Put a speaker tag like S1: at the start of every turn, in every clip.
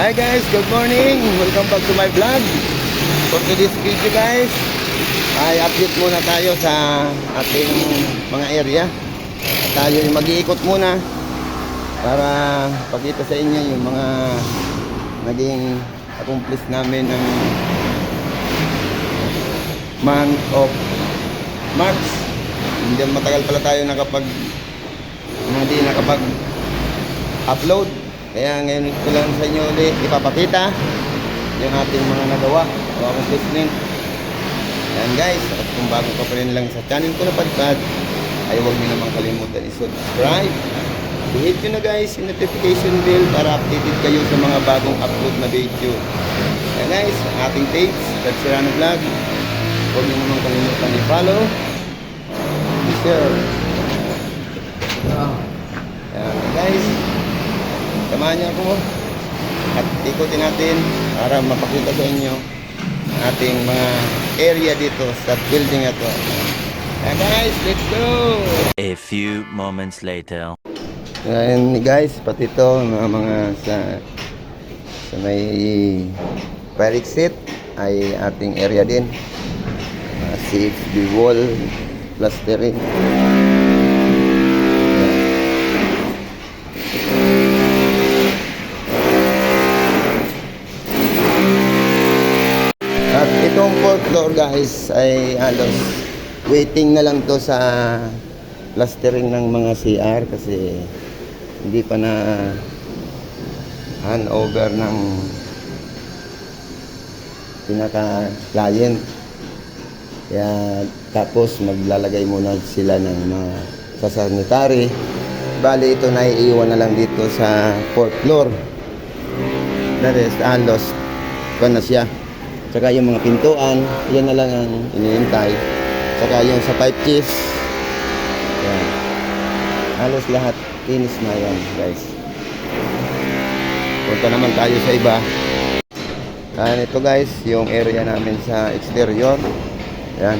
S1: Hi guys, good morning. Welcome back to my vlog. For today's video guys, ay update muna tayo sa ating mga area. Tayo yung mag-iikot muna para pakita sa inyo yung mga naging accomplish namin ng month of March. Hindi matagal pala tayo nakapag hindi nakapag upload. Kaya ngayon ko lang sa inyo ulit ipapakita yung ating mga nagawa o accomplishment. Yan guys, at kung bago ka pa rin lang sa channel ko na padpad, ay huwag niyo naman kalimutan i-subscribe. I-hit nyo na guys yung notification bell para updated kayo sa mga bagong upload na video. Yan guys, ating page, Dad Serrano Vlog. Huwag niyo naman kalimutan i-follow, i-share. Yan guys, samahan niyo ako at ikutin natin para mapakita sa inyo ang ating mga area dito sa building na to. Guys, let's go!
S2: A few moments later.
S1: Ayan guys, pati ito mga mga sa sa may fire exit ay ating area din. Uh, CHB wall plastering. Guys ay halos waiting na lang to sa plastering ng mga CR kasi hindi pa na handover ng pinaka-client. Kaya tapos maglalagay muna sila ng mga sa sanitary. Bali ito na iiwan na lang dito sa fourth floor. That is, halos pa na siya. Tsaka yung mga pintuan, yan na lang ang iniintay. Tsaka yung sa pipe cheese, yan. Halos lahat finish na yan, guys. Punta naman tayo sa iba. Ayan ito guys, yung area namin sa exterior. Yan.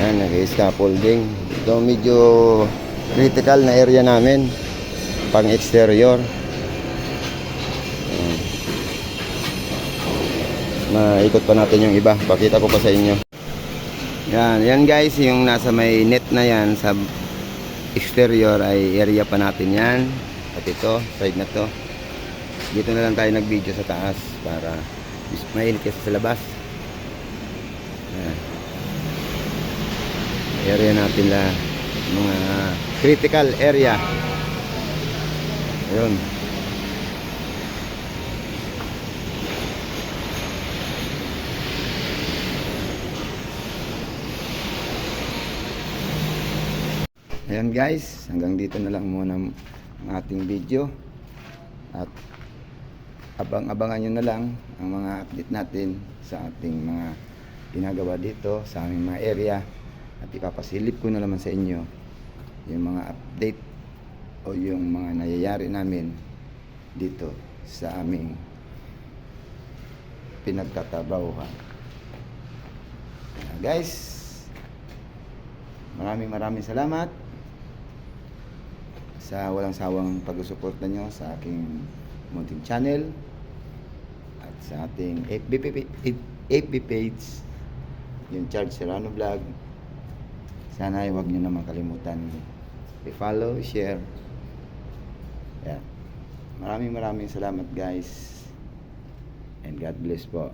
S1: Yan, nag-scaffolding. Ito medyo critical na area namin. Pang exterior. Maikot pa natin yung iba. Pakita ko pa sa inyo. Yan, yan guys, yung nasa may net na yan sa exterior ay area pa natin yan. At ito, side na to. Dito na lang tayo nag-video sa taas para mainit kasi sa labas. Yan. Area natin la mga critical area. Ayun. Ayan guys, hanggang dito na lang muna ang ating video. At abang-abangan nyo na lang ang mga update natin sa ating mga ginagawa dito sa aming mga area. At ipapasilip ko na naman sa inyo yung mga update o yung mga nangyayari namin dito sa aming pinagtatrabahuhan. Guys, maraming maraming salamat sa walang sawang pag-suporta nyo sa aking munting channel at sa ating FB, FB page yung Charles Serrano Vlog. Sana ay huwag nyo naman kalimutan i-follow, share. Yeah. maraming maraming salamat guys. And God bless po